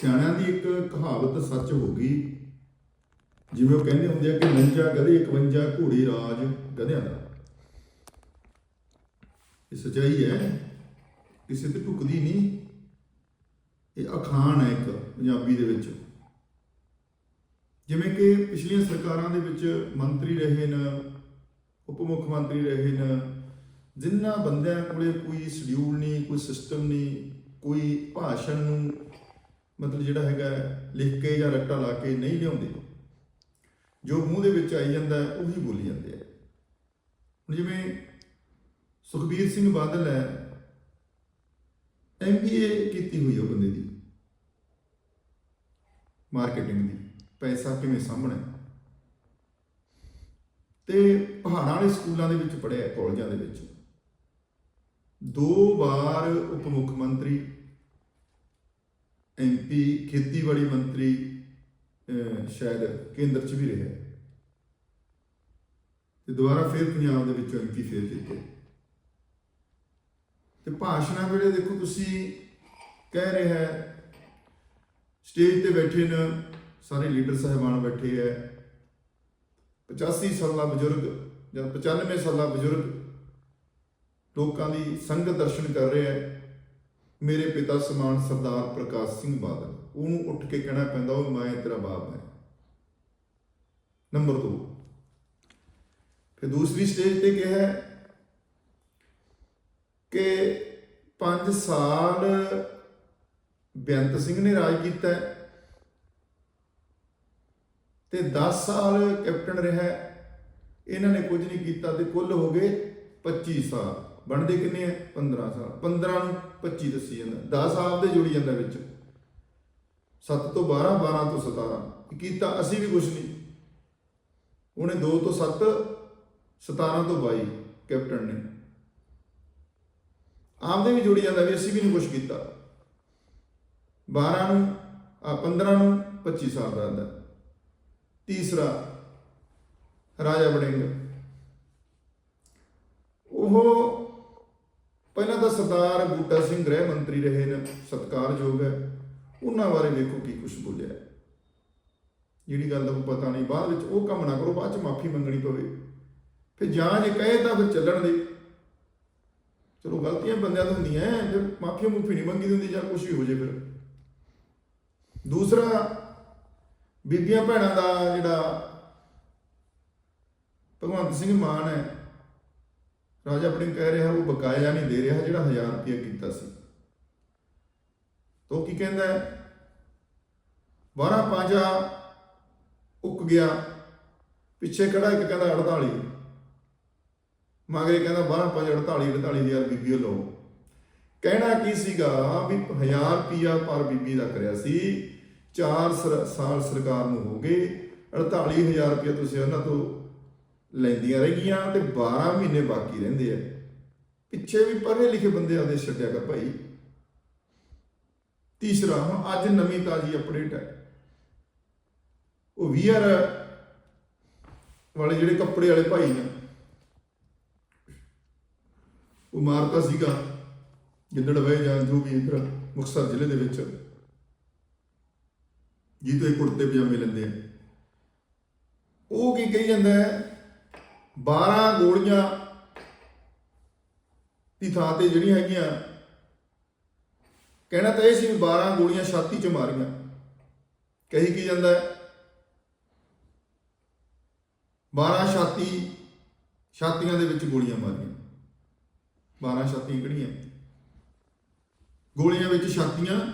ਸਿਆਣਿਆਂ ਦੀ ਇੱਕ ਕਹਾਵਤ ਸੱਚ ਹੋ ਗਈ। ਜਿਵੇਂ ਉਹ ਕਹਿੰਦੇ ਹੁੰਦੇ ਆ ਕਿ 49 ਗਧੇ 51 ਘੋੜੀ ਰਾਜ ਗਧਿਆਂ ਦਾ। ਇਹ ਸਚਾਈ ਹੈ, ਕਿਸੇ ਤੇ ਢੁਕਦੀ ਨਹੀਂ। ਇਹ ਅਖਾਣ ਹੈ ਇੱਕ ਪੰਜਾਬੀ ਦੇ ਵਿੱਚ। ਜਿਵੇਂ ਕਿ ਪਿਛਲੀਆਂ ਸਰਕਾਰਾਂ ਦੇ ਵਿੱਚ ਮੰਤਰੀ ਰਹੇ ਨੇ, ਉਪ ਮੁੱਖ ਮੰਤਰੀ ਰਹੇ ਨੇ ਜਿਨ੍ਹਾਂ ਬੰਦਿਆਂ ਕੋਲੇ ਕੋਈ ਸ਼ਡਿਊਲ ਨਹੀਂ, ਕੋਈ ਸਿਸਟਮ ਨਹੀਂ, ਕੋਈ ਭਾਸ਼ਣ ਨੂੰ ਮਤਲਬ ਜਿਹੜਾ ਹੈਗਾ ਲਿਖ ਕੇ ਜਾਂ ਰੱਟਾ ਲਾ ਕੇ ਨਹੀਂ ਲਿਆਉਂਦੇ। ਜੋ ਮੂੰਹ ਦੇ ਵਿੱਚ ਆਈ ਜਾਂਦਾ ਉਹੀ ਬੋਲੀ ਜਾਂਦੇ ਆ। ਹੁਣ ਜਿਵੇਂ ਸੁਖਬੀਰ ਸਿੰਘ ਬਾਦਲ ਹੈ ਐਮਬੀਏ ਕੀਤੀ ਹੋਈ ਉਹ ਬੰਦੇ ਦੀ। ਮਾਰਕੀਟਿੰਗ ਦੀ, ਪੈਸਾ ਕਿਵੇਂ ਸਾਹਮਣੇ ਤੇ ਪਹਾੜਾਂ ਵਾਲੇ ਸਕੂਲਾਂ ਦੇ ਵਿੱਚ ਪੜ੍ਹਿਆ ਕਾਲਜਾਂ ਦੇ ਵਿੱਚ। ਦੋ ਵਾਰ ਉਪ ਮੁੱਖ ਮੰਤਰੀ ਐਮਪੀ ਖੇਤੀਬਾੜੀ ਮੰਤਰੀ ਸ਼ਾਇਦ ਕੇਂਦਰ 'ਚ ਵੀ ਰਿਹਾ ਤੇ ਦੁਬਾਰਾ ਫਿਰ ਪੰਜਾਬ ਦੇ ਵਿੱਚੋਂ ਐਮਪੀ ਫਿਰ ਜਿੱਤੇ ਤੇ ਭਾਸ਼ਣਾਂ ਵੇਲੇ ਦੇਖੋ ਤੁਸੀਂ ਕਹਿ ਰਿਹਾ ਹੈ ਸਟੇਜ ਤੇ ਬੈਠੇ ਨੇ, ਸਾਰੇ ਲੀਡਰ ਸਾਹਿਬਾਨ ਬੈਠੇ ਹੈ। 85 ਸਾਲਾ ਬਜ਼ੁਰਗ ਜਾਂ 95 ਸਾਲਾ ਬਜ਼ੁਰਗ ਲੋਕਾਂ ਦੀ ਸੰਗਤ ਦਰਸ਼ਨ ਕਰ ਰਿਹਾ ਹੈ। ਮੇਰੇ ਪਿਤਾ ਸਮਾਨ ਸਰਦਾਰ ਪ੍ਰਕਾਸ਼ ਸਿੰਘ ਬਾਦਲ। ਉਹਨੂੰ ਉੱਠ ਕੇ ਕਹਿਣਾ ਪੈਂਦਾ, ਉਹ ਮੈਂ ਤੇਰਾ ਬਾਪ ਹਾਂ। ਨੰਬਰ 2 ਫਿਰ ਦੂਸਰੀ ਸਟੇਜ ਤੇ ਕਿਹਾ ਹੈ ਕਿ 5 ਸਾਲ ਬੇਅੰਤ ਸਿੰਘ ਨੇ ਰਾਜ ਕੀਤਾ ਤੇ 10 ਸਾਲ ਕੈਪਟਨ ਰਿਹਾ ਇਹਨਾਂ ਨੇ ਕੁਝ ਨਹੀਂ ਕੀਤਾ ਤੇ ਕੁੱਲ ਹੋ ਗਏ 25 ਸਾਲ। ਬਣਦੇ ਕਿੰਨੇ ਆ? 15 ਸਾਲ। 15 ਨੂੰ 25 ਦੱਸੀ ਜਾਂਦਾ। 10 ਆਪ ਦੇ ਜੁੜੀ ਜਾਂਦਾ ਵਿੱਚ। 7 ਤੋਂ 12 12 ਤੋਂ 17 ਕੀਤਾ ਅਸੀਂ ਵੀ ਕੁਝ ਨਹੀਂ। ਉਹਨੇ 2 ਤੋਂ 7 17 ਤੋਂ 22 ਕੈਪਟਨ ਨੇ। ਆਪਦੇ ਵੀ ਜੁੜੀ ਜਾਂਦਾ ਵੀ ਅਸੀਂ ਵੀ ਨਹੀਂ ਕੁਝ ਕੀਤਾ। 12 ਨੂੰ, ਆ 15 ਨੂੰ 25 ਸਾਲ ਦਾ ਹੁੰਦਾ। ਤੀਸਰਾ, ਰਾਜਾ ਵੜਿੰਗ। ਉਹ ਪਹਿਲਾਂ ਤਾਂ ਸਰਦਾਰ ਬੂਟਾ ਸਿੰਘ ਗ੍ਰਹਿ ਮੰਤਰੀ ਰਹੇ ਨੇ ਸਤਿਕਾਰਯੋਗ ਹੈ। ਉਹਨਾਂ ਬਾਰੇ ਵੇਖੋ ਕੀ ਕੁਝ ਬੋਲਿਆ ਜਿਹੜੀ ਗੱਲ ਦਾ ਪਤਾ ਨਹੀਂ ਬਾਅਦ ਵਿੱਚ ਉਹ ਕੰਮ ਨਾ ਕਰੋ ਬਾਅਦ ਚ ਮਾਫੀ ਮੰਗਣੀ ਪਵੇ। ਫਿਰ ਜਾਂ ਜੇ ਕਹੇ ਤਾਂ ਫਿਰ ਚੱਲਣ ਦੇ। ਚਲੋ ਗਲਤੀਆਂ ਬੰਦਿਆਂ ਤੋਂ ਹੁੰਦੀਆਂ ਹੈ, ਫਿਰ ਮਾਫੀ ਮੁਫੀ ਨਹੀਂ ਮੰਗੀ ਦੀ ਹੁੰਦੀ ਜਾਂ ਕੁਝ ਵੀ ਹੋ ਜੇ ਫਿਰ। ਦੂਸਰਾ ਬੀਬੀਆਂ ਭੈਣਾਂ ਦਾ ਜਿਹੜਾ ਭਗਵੰਤ ਸਿੰਘ ਮਾਨ ਹੈ ਰਾਜਾ ਆਪਣੀ ਕਹਿ ਰਿਹਾ, ਉਹ ਬਕਾਇਆ ਨਹੀਂ ਦੇ ਰਿਹਾ ਜਿਹੜਾ 1000 ਰੁਪਏ ਕੀਤਾ ਸੀ। ਤੋ ਕੀ ਕਹਿੰਦਾ ਹੈ? 12 ਪੰਜਾ ਉੱਕ ਗਿਆ, ਪਿੱਛੇ ਖੜਾ ਇੱਕ ਕਹਿੰਦਾ 48 ਮਗਰੇ ਕਹਿੰਦਾ 12 ਪੰਜ 48 48 ਹਜ਼ਾਰ ਬੀਬੀ ਲਓ ਕਹਿਣਾ ਕੀ ਸੀਗਾ? ਵੀ 1000 ਰੁਪਿਆ ਪਰ ਬੀਬੀ ਦਾ ਕਰਿਆ ਸੀ। 4 ਸਾਲ ਸਰਕਾਰ ਨੂੰ ਹੋ ਗਏ 48000 ਰੁਪਏ ਤੁਸੀਂ ਉਹਨਾਂ ਤੋਂ ਲੈਂਦੀਆਂ ਰਹਿ ਗਈਆਂ ਤੇ 12 ਮਹੀਨੇ ਬਾਕੀ ਰਹਿੰਦੇ ਆ। ਪਿੱਛੇ ਵੀ ਪੜ੍ਹੇ ਲਿਖੇ ਬੰਦੇ ਆਦੇ ਛੱਡਿਆ ਕਰ ਭਾਈ। ਤੀਸਰਾ ਹੁਣ ਅੱਜ ਨਵੀਂ ਤਾਜੀ ਅਪਡੇਟ ਹੈ। ਉਹ ਵੀਆਰ ਵਾਲੇ ਜਿਹੜੇ ਕੱਪੜੇ ਵਾਲੇ ਭਾਈ ਨੇ, ਉਹ ਮਾਰਤਾ ਸੀਗਾ ਗਿੱਦੜ ਵੇ ਜਾਂ ਜੋ ਵੀ ਇਧਰ ਮੁਕਤਸਰ ਜ਼ਿਲ੍ਹੇ ਦੇ ਵਿੱਚ। ਜੀ ਤੋਂ ਇਹ ਕੁੜਤੇ ਪਜਾਮੇ ਲੈਂਦੇ ਆ। ਉਹ ਕੀ ਕਹੀ ਜਾਂਦਾ ਹੈ? 12 ਗੋਲੀਆਂ ਦੀ ਥਾਂ ਤੇ ਜਿਹੜੀਆਂ ਹੈਗੀਆਂ। ਕਹਿਣਾ ਤਾਂ ਇਹ ਸੀ ਵੀ 12 ਗੋਲੀਆਂ ਛਾਤੀ 'ਚ ਮਾਰੀਆਂ। ਕਹੀ ਕੀ ਜਾਂਦਾ ਹੈ? 12 ਛਾਤੀ, ਛਾਤੀਆਂ ਦੇ ਵਿੱਚ ਗੋਲੀਆਂ ਮਾਰੀਆਂ। 12 ਛਾਤੀਆਂ ਕਿਹੜੀਆਂ? ਗੋਲੀਆਂ ਵਿੱਚ ਛਾਤੀਆਂ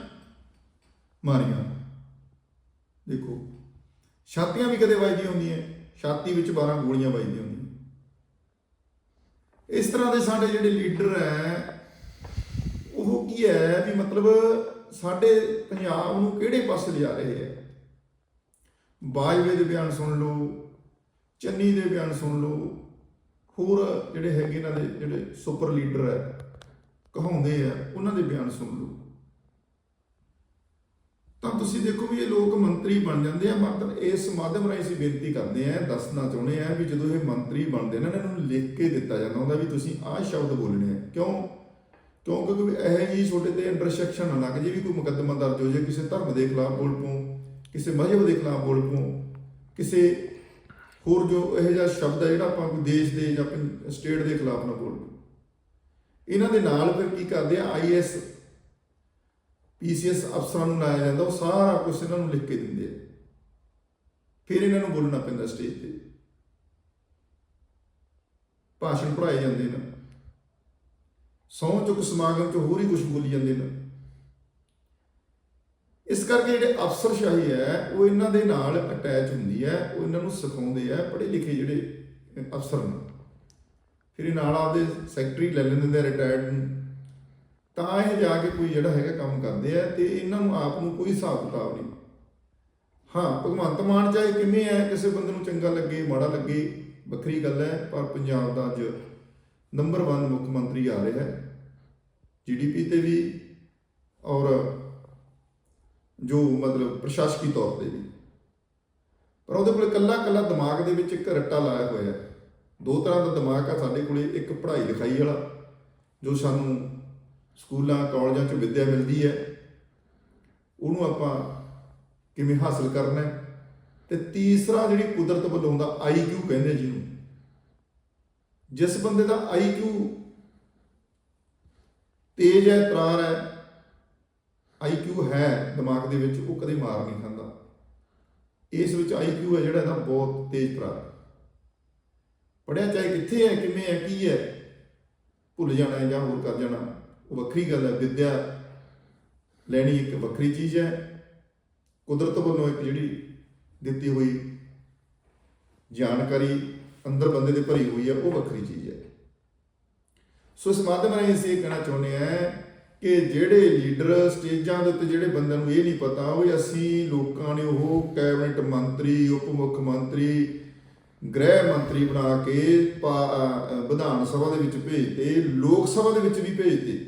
ਮਾਰੀਆਂ। ਦੇਖੋ, ਛਾਤੀਆਂ ਵੀ ਕਦੇ ਵੱਜਦੀਆਂ ਹੁੰਦੀਆਂ, ਛਾਤੀ ਵਿੱਚ 12 ਗੋਲੀਆਂ ਵੱਜਦੀਆਂ ਹੁੰਦੀਆਂ। ਇਸ ਤਰ੍ਹਾਂ ਦੇ ਸਾਡੇ ਜਿਹੜੇ ਲੀਡਰ ਹੈ, ਉਹ ਕੀ ਹੈ ਵੀ ਮਤਲਬ ਸਾਡੇ ਪੰਜਾਬ ਨੂੰ ਕਿਹੜੇ ਪਾਸੇ ਲਿਜਾ ਰਹੇ ਹੈ? ਬਾਜਵੇ ਦੇ ਬਿਆਨ ਸੁਣ ਲਓ, ਚੰਨੀ ਦੇ ਬਿਆਨ ਸੁਣ ਲਓ, ਹੋਰ ਜਿਹੜੇ ਹੈਗੇ ਇਹਨਾਂ ਦੇ ਜਿਹੜੇ ਸੁਪਰ ਲੀਡਰ ਹੈ, ਕਹਾਉਂਦੇ ਆ ਉਹਨਾਂ ਦੇ ਬਿਆਨ ਸੁਣ ਲਓ। ਤਾਂ ਤੁਸੀਂ ਦੇਖੋ ਵੀ ਇਹ ਲੋਕ ਮੰਤਰੀ ਬਣ ਜਾਂਦੇ ਆ ਮਤਲਬ ਇਸ ਮਾਧਿਅਮ ਰਾਹੀਂ ਅਸੀਂ ਬੇਨਤੀ ਕਰਦੇ ਆ ਦੱਸਣਾ ਚਾਹੁੰਦੇ ਆ ਵੀ ਜਦੋਂ ਇਹ ਮੰਤਰੀ ਬਣਦੇ ਨੇ ਇਹਨਾਂ ਨੂੰ ਲਿਖ ਕੇ ਦਿੱਤਾ ਜਾਂਦਾ ਹੁੰਦਾ ਵੀ ਤੁਸੀਂ ਆਹ ਸ਼ਬਦ ਬੋਲਣੇ ਆ। ਕਿਉਂ? ਕਿਉਂ? ਕਿਉਂਕਿ ਕੋਈ ਇਹੋ ਜਿਹੀ ਛੋਟੇ ਤੇ ਇੰਟਰਸੈਕਸ਼ਨ ਨਾ ਲੱਗ ਜੇ ਵੀ ਕੋਈ ਮੁਕੱਦਮਾ ਦਰਜ ਹੋ ਜੇ ਕਿਸੇ ਧਰਮ ਦੇ ਖਿਲਾਫ ਬੋਲ ਪੋ ਕਿਸੇ ਮਜ਼ਹਬ ਦੇ ਖਿਲਾਫ ਬੋਲ ਪਉ ਕਿਸੇ ਹੋਰ ਜੋ ਇਹੋ ਜਿਹਾ ਸ਼ਬਦ ਹੈ ਜਿਹੜਾ ਆਪਾਂ ਕੋਈ ਦੇਸ਼ ਦੇ ਜਾਂ ਸਟੇਟ ਦੇ ਖਿਲਾਫ ਨਾ ਬੋਲ ਇਹਨਾਂ ਦੇ ਨਾਲ ਫਿਰ ਕੀ ਕਰਦੇ ਆ ਆਈਐਸ ਪੀਸੀਐਸ ਅਫਸਰਾਂ ਨੂੰ ਲਾਇਆ ਜਾਂਦਾ ਉਹ ਸਾਰਾ ਕੁਝ ਇਹਨਾਂ ਨੂੰ ਲਿਖ ਕੇ ਦਿੰਦੇ ਆ ਫਿਰ ਇਹਨਾਂ ਨੂੰ ਬੋਲਣਾ ਪੈਂਦਾ ਸਟੇਜ ਤੇ ਭਾਸ਼ਣ ਪੜਾਏ ਜਾਂਦੇ ਨੇ ਸਹੁੰ ਚੁੱਕ ਸਮਾਗਮ 'ਚ ਹੋਰ ਹੀ ਕੁਝ ਬੋਲੀ ਜਾਂਦੇ ਨੇ ਇਸ ਕਰਕੇ ਜਿਹੜੇ ਅਫਸਰਸ਼ਾਹੀ ਹੈ ਉਹ ਇਹਨਾਂ ਦੇ ਨਾਲ ਅਟੈਚ ਹੁੰਦੀ ਹੈ ਉਹ ਇਹਨਾਂ ਨੂੰ ਸਿਖਾਉਂਦੇ ਆ ਪੜ੍ਹੇ ਲਿਖੇ ਜਿਹੜੇ ਅਫਸਰ ਨੇ ਫਿਰ ਇਹ ਨਾਲ ਆਪਦੇ ਸੈਕਟਰੀ ਲੈ ਲੈਂਦੇ ਨੇ ਰਿਟਾਇਰਡ ਤਾਂ ਇਹ ਜਾ ਕੇ ਕੋਈ ਜਿਹੜਾ ਹੈਗਾ ਕੰਮ ਕਰਦੇ ਆ ਤੇ ਇਹਨਾਂ ਨੂੰ ਆਪ ਨੂੰ ਕੋਈ ਹਿਸਾਬ ਕਿਤਾਬ ਨਹੀਂ। ਹਾਂ, ਭਗਵੰਤ ਮਾਨ ਚਾਹੇ ਕਿਵੇਂ ਹੈ ਕਿਸੇ ਬੰਦੇ ਨੂੰ ਚੰਗਾ ਲੱਗੇ, ਮਾੜਾ ਲੱਗੇ, ਵੱਖਰੀ ਗੱਲ ਹੈ, ਪਰ ਪੰਜਾਬ ਦਾ ਅੱਜ ਨੰਬਰ 1 ਮੁੱਖ ਮੰਤਰੀ ਆ ਰਿਹਾ ਹੈ। ਜੀਡੀਪੀ ਤੇ ਵੀ ਔਰ ਜੋ ਮਤਲਬ ਪ੍ਰਸ਼ਾਸਕੀ ਤੌਰ ਤੇ ਵੀ। ਪਰ ਉਹਦੇ ਕੋਲ ਕੱਲਾ ਕੱਲਾ ਦਿਮਾਗ ਦੇ ਵਿੱਚ ਇੱਕ ਰੱਟਾ ਲਾਇਆ ਹੋਇਆ ਹੈ। ਦੋ ਤਰ੍ਹਾਂ ਦਾ ਦਿਮਾਗ ਆ ਸਾਡੇ ਕੋਲੇ, ਇੱਕ ਪੜ੍ਹਾਈ ਲਿਖਾਈ ਵਾਲਾ, ਜੋ ਸਾਨੂੰ ਸਕੂਲਾਂ, ਕਾਲਜਾਂ 'ਚ ਵਿੱਦਿਆ ਮਿਲਦੀ ਹੈ। ਉਹਨੂੰ ਆਪਾਂ ਕਿਵੇਂ ਹਾਸਲ ਕਰਨਾ ਹੈ? ਤੇ ਤੀਸਰਾ ਜਿਹੜੀ ਕੁਦਰਤ ਵੱਲੋਂ ਦਾ ਆਈਕਿਊ ਕਹਿੰਦੇ ਜਿਹਨੂੰ ਜਿਸ ਬੰਦੇ ਦਾ ਆਈਕਿਊ ਤੇਜ਼ ਹੈ, ਤਰਾਰ ਹੈ ਆਈਕਿਊ ਹੈ ਦਿਮਾਗ ਦੇ ਵਿੱਚ, ਉਹ ਕਦੇ ਮਾਰ ਨਹੀਂ ਖਾਂਦਾ। ਇਸ ਵਿੱਚ ਆਈਕਿਊ ਹੈ ਜਿਹੜਾ ਇਹਦਾ ਬਹੁਤ ਤੇਜ਼ ਤਰਾਰ ਹੈ। ਪੜਿਆ ਚਾਹੇ ਕਿੱਥੇ ਹੈ, ਕਿਵੇਂ ਹੈ, ਕੀ ਹੈ, ਭੁੱਲ ਜਾਣਾ ਜਾਂ ਹੋਰ ਕਰ ਜਾਣਾ। ਉਹ ਵੱਖਰੀ ਗੱਲ ਹੈ, ਵਿਦਿਆ ਲੈਣੀ ਇੱਕ ਵੱਖਰੀ ਚੀਜ਼ ਹੈ। ਕੁਦਰਤ ਵੱਲੋਂ ਇੱਕ ਜਿਹੜੀ ਦਿੱਤੀ ਹੋਈ ਜਾਣਕਾਰੀ ਅੰਦਰ ਬੰਦੇ ਦੇ ਭਰੀ ਹੋਈ ਹੈ, ਉਹ ਵੱਖਰੀ ਚੀਜ਼ ਹੈ। ਸੋ ਇਸ ਮਾਧਿਅਮ ਰਾਹੀਂ ਅਸੀਂ ਇਹ ਕਹਿਣਾ ਚਾਹੁੰਦੇ ਹਾਂ ਕਿ ਜਿਹੜੇ ਲੀਡਰ ਸਟੇਜਾਂ ਦੇ ਉੱਤੇ ਜਿਹੜੇ ਬੰਦਿਆਂ ਨੂੰ ਇਹ ਨਹੀਂ ਪਤਾ ਉਹ ਅਸੀਂ ਲੋਕਾਂ ਨੇ ਉਹ ਕੈਬਨਿਟ ਮੰਤਰੀ, ਉਪ ਮੁੱਖ ਮੰਤਰੀ, ਗ੍ਰਹਿ ਮੰਤਰੀ ਬਣਾ ਕੇ ਵਿਧਾਨ ਸਭਾ ਦੇ ਵਿੱਚ ਭੇਜਤੇ, ਲੋਕ ਸਭਾ ਦੇ ਵਿੱਚ ਵੀ ਭੇਜਤੇ।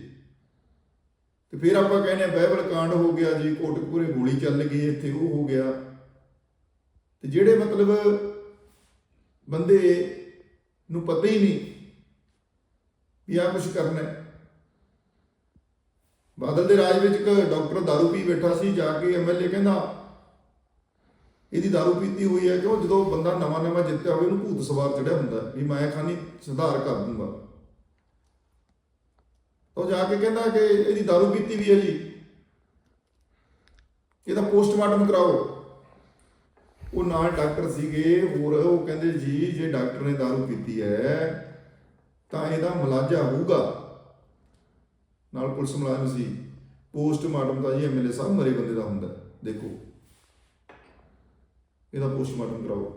ਤੇ ਫਿਰ ਆਪਾਂ ਕਹਿੰਦੇ ਆ ਬਾਈਬਲ ਕਾਂਡ ਹੋ ਗਿਆ ਜੀ ਕੋਟਕਪੂਰੇ ਗੋਲੀ ਚੱਲ ਗਈ ਇੱਥੇ ਉਹ ਹੋ ਗਿਆ ਤੇ ਜਿਹੜੇ ਮਤਲਬ ਬੰਦੇ ਨੂੰ ਪਤਾ ਹੀ ਨਹੀਂ ਵੀ ਆ ਕੁਝ ਕਰਨਾ ਹੈ ਬਾਦਲ ਦੇ ਰਾਜ ਵਿੱਚ ਇੱਕ ਡਾਕਟਰ दारू ਪੀ ਬੈਠਾ ਸੀ ਜਾ ਕੇ ਐਮਐਲਏ ਕਹਿੰਦਾ ਇਹਦੀ दारू ਪੀਤੀ ਹੋਈ ਹੈ ਕਿਉਂ ਜਦੋਂ ਬੰਦਾ ਨਵਾਂ ਨਵਾਂ ਜਿੱਤਿਆ ਹੋਵੇ ਉਹਨੂੰ ਭੂਤ ਸਵਾਰ ਚੜਿਆ ਹੁੰਦਾ ਵੀ ਮੈਂ ਖਾਨੀ ਸੁਧਾਰ ਕਰ ਦੂੰਗਾ ਤਾਂ ਉਹ ਜਾ ਕੇ ਕਹਿੰਦਾ ਕਿ ਇਹਦੀ दारू ਪੀਤੀ ਵੀ ਹੈ ਜੀ ਇਹਦਾ ਪੋਸਟਮਾਰਟਮ ਕਰਾਓ ਉਹ ਨਾਲ ਡਾਕਟਰ ਸੀਗੇ ਹੋਰ ਉਹ ਕਹਿੰਦੇ ਜੀ ਜੇ ਡਾਕਟਰ ਨੇ दारू ਪੀਤੀ ਹੈ ਤਾਂ ਇਹਦਾ ਮਲਾਜਾ ਹੋਊਗਾ ਨਾਲ ਪੁਲਿਸ ਮੁਲਾਜ਼ਮ ਸੀ ਪੋਸਟਮਾਰਟਮ ਤਾਂ ਜੀ ਐਮਐਲਏ ਸਾਹਿਬ ਮਰੇ ਬੰਦੇ ਦਾ ਹੁੰਦਾ ਦੇਖੋ ਇਹਦਾ ਪੋਸਟਮਾਰਟਮ ਕਰਾਓ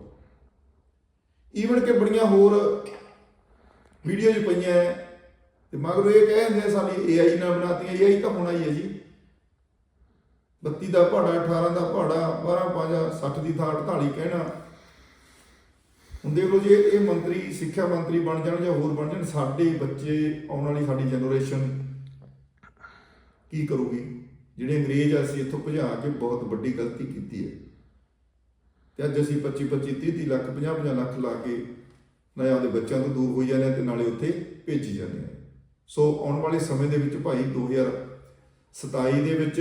ਈਵਨ ਕਿ ਬੜੀਆਂ ਹੋਰ ਵੀਡੀਓ ਜੀ ਪਈਆਂ ਹੈ, ਤੇ ਮਗਰੋਂ ਇਹ ਕਹਿ ਦਿੰਦੇ ਆ, ਸਾਡੀ ਏਆਈ ਨਾਲ ਬਣਾਤੀਆਂ ਏਆਈ ਤਾਂ ਹੋਣਾ ਹੀ ਹੈ ਜੀ। 32 ਦਾ ਪਹਾੜਾ 18 ਦਾ ਪਹਾੜਾ 12 5 60 ਦੀ ਥਾਂ 48 ਕਹਿਣਾ। ਹੁਣ ਦੇਖ ਲਓ ਜੀ, ਇਹ ਮੰਤਰੀ, ਸਿੱਖਿਆ ਮੰਤਰੀ ਬਣ ਜਾਣ ਜਾਂ ਹੋਰ ਬਣ ਜਾਣ, ਸਾਡੇ ਬੱਚੇ ਆਉਣ ਵਾਲੀ ਸਾਡੀ ਜਨਰੇਸ਼ਨ ਕੀ ਕਰੂਗੀ? ਜਿਹੜੇ ਅੰਗਰੇਜ਼ ਅਸੀਂ ਇੱਥੋਂ ਭਜਾ ਕੇ ਬਹੁਤ ਵੱਡੀ ਗਲਤੀ ਕੀਤੀ ਹੈ। ਤੇ ਅੱਜ ਅਸੀਂ 25 25 30 30 ਲੱਖ 50 50 ਲੱਖ ਲਾ ਕੇ ਨਾ ਆਪਦੇ ਬੱਚਿਆਂ ਤੋਂ ਦੂਰ ਹੋਈ ਜਾਂਦੇ ਹਾਂ ਤੇ ਨਾਲੇ ਉੱਥੇ ਭੇਜੀ ਜਾਂਦੇ ਹਾਂ। ਸੋ ਆਉਣ ਵਾਲੇ ਸਮੇਂ ਦੇ ਵਿੱਚ ਭਾਈ 2027 ਦੇ ਵਿੱਚ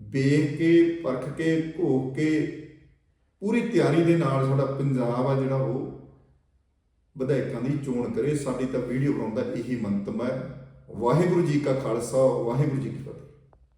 ਵੇਖ ਕੇ, ਪਰਖ ਕੇ ਘੋਖ ਕੇ ਪੂਰੀ ਤਿਆਰੀ ਦੇ ਨਾਲ ਸਾਡਾ ਪੰਜਾਬ ਆ ਜਿਹੜਾ ਉਹ ਵਿਧਾਇਕਾਂ ਦੀ ਚੋਣ ਕਰੇ। ਸਾਡੀ ਤਾਂ ਵੀਡੀਓ ਬਣਾਉਣ ਦਾ ਇਹੀ ਮੰਤਵ ਹੈ। ਵਾਹਿਗੁਰੂ ਜੀ ਕਾ ਖਾਲਸਾ, ਵਾਹਿਗੁਰੂ ਜੀ ਕੀ